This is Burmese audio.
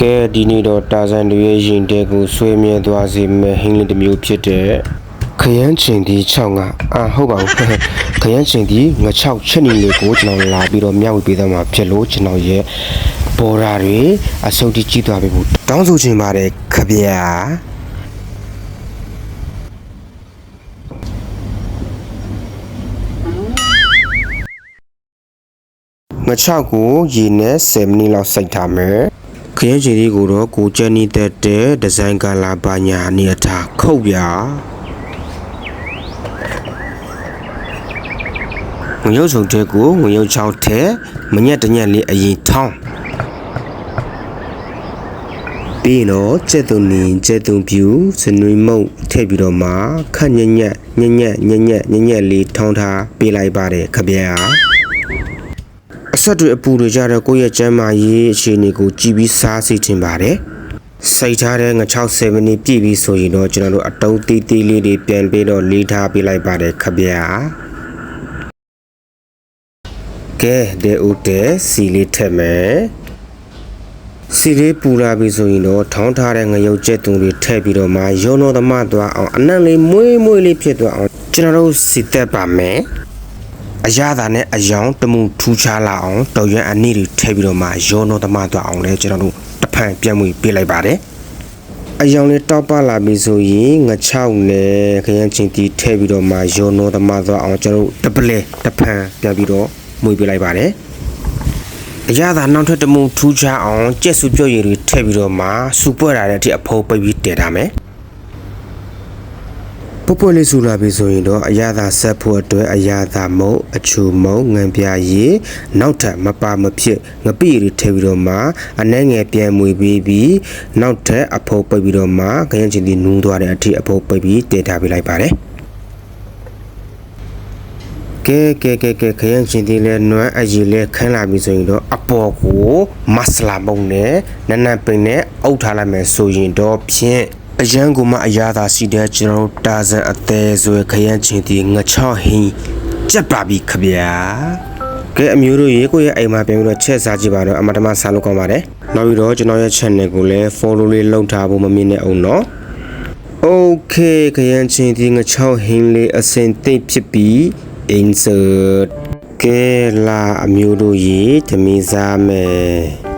ကဲဒီနေ့တော့တာဇန်တွေရဲ့ရင်တဲကိုဆွေးမြဲသွားစေမယ့်ဟင်းလေးတစ်မျိုးဖြစ်တဲ့ခရမ်းချင်ဒီ6ငါအာဟုတ်ပါဘူးခရမ်းချင်ဒီင6ချက်နေလေးကိုကျွန်တော်လာပြီးတော့မျှဝေပေးသွားမှာဖြစ်လို့ကျွန်တော်ရဲ့ဘော်ရာတွေအစုပ်တိကြီးသွားပြီဘူးတောင်းဆိုချင်ပါတယ်ခဗျာင6ကိုရေနဲ့10မိနစ်လောက်စိတ်ထားမယ် ခရဲချီလေးကိုတော့ကိုကျန်နီတက်တဲ့ဒီဇိုင်ကလာပါညာနေထားခုတ်ပြငွေရုပ်စုံတဲ့ကိုငွေရုပ်ချောက်ထဲမညက်တညက်လေးအရင်ထောင်းပြီးရင်တော့ကျက်သွန်နေကျက်သွန်ပြူစနွေမုတ်ထည့်ပြီးတော့မှခက်ညက်ညက်ညက်ညက်ညက်ညက်လေးထောင်းထားပေးလိုက်ပါတယ်ခဗျာ အဆက်တွေအပူတွေကြတော့ကိုယ့်ရဲ့ကျမ်းမာရေးအခြေအနေကိုကြည်ပြီးစားစီချင်ပါတယ်စိတ်ထားတဲ့င67မိနစ်ပြည့်ပြီဆိုရင်တော့ကျွန်တော်တို့အတုံးတီးတီးလေးတွေပြန်ပြီးတော့လေးထားပေးလိုက်ပါတယ်ခဗျာကဲတဲ့ဦးတဲ့စီလေးထက်မယ်စီလေးပူလာပြီဆိုရင်တော့ထောင်းထားတဲ့ငရုတ်ကျက်သွန်တွေထည့်ပြီးတော့မှရုံတော်သမသွားအောင်အနံ့လေးမွေးမွေးလေးဖြစ်သွားအောင်ကျွန်တော်တို့စီတက်ပါမယ် အရသာနဲ့အယောင်တမှုထူးခြားလာအောင်တော်ရွံအနည်းတွေထည့်ပြီးတော့မှရုံတော်သမသွားအောင်လဲကျွန်တော်တို့တဖန်ပြန်မှုပေးလိုက်ပါတယ်အယောင်လေးတောက်ပလာပြီဆိုရင်ငချောက်နဲ့ခရမ်းချင်းတီထည့်ပြီးတော့မှရုံတော်သမသွားအောင်ကျွန်တော်တို့တပလဲတဖန်ပြန်ပြီးတော့မွေးပေးလိုက်ပါတယ်အရသာနောက်ထပ်တမှုထူးခြားအောင်ကြက်စုပြုတ်ရည်တွေထည့်ပြီးတော့မှစူပွက်လာတဲ့အထိအဖိုးပိတ်ပြီးတည်ထားမယ် ပုတ်ပွက်လေးဆူလာပြီဆိုရင်တော့အရသာဆက်ဖို့အတွက်အရသာမုံအချူမုံငံပြရည်နောက်ထပ်မပါမဖြစ်ငပိရည်ထည့်ပြီးတော့မှအနှဲငယ်ပြန်မွေပေးပြီးနောက်ထပ်အဖိုးပိတ်ပြီးတော့မှခရမ်းချင်းဒီနူးသွားတဲ့အထိအဖိုးပိတ်ပြီးတည်ထားပေးလိုက်ပါတယ်ကဲကဲကဲကဲခရမ်းချင်းသေးလဲနွမ်းအကြီးလဲခန်းလာပြီဆိုရင်တော့အပေါ်ကိုမဆလာမုံနဲ့နနက်ပိန်နဲ့အုပ်ထားလိုက်မယ်ဆိုရင်တော့ဖြင့် အရန်ကိုမှအရာသာစီတဲ့ကျွန်တော်တို့တာဇန်အသေးဆိုရခရမ်းချင်းသေးငချောင်းဟင်းကြက်ပါပြီခဗျာကဲအမျိုးတို့ရေကိုရဲ့အိမ်မှာပြန်ပြီးတော့ချက်စားကြည့်ပါတော့အမတမစားလို့ကောင်းပါတယ်နောက်ပြီးတော့ကျွန်တော်ရဲ့ channel ကိုလည်း follow လေးလုပ်ထားဖို့မမြင်နဲ့အောင်နော် Okay ခရမ်းချင်းဒီငချောင်းဟင်းလေးအစင်သိမ့်ဖြစ်ပြီး insert ကဲလာအမျိုးတို့ရေဓမီစားမယ်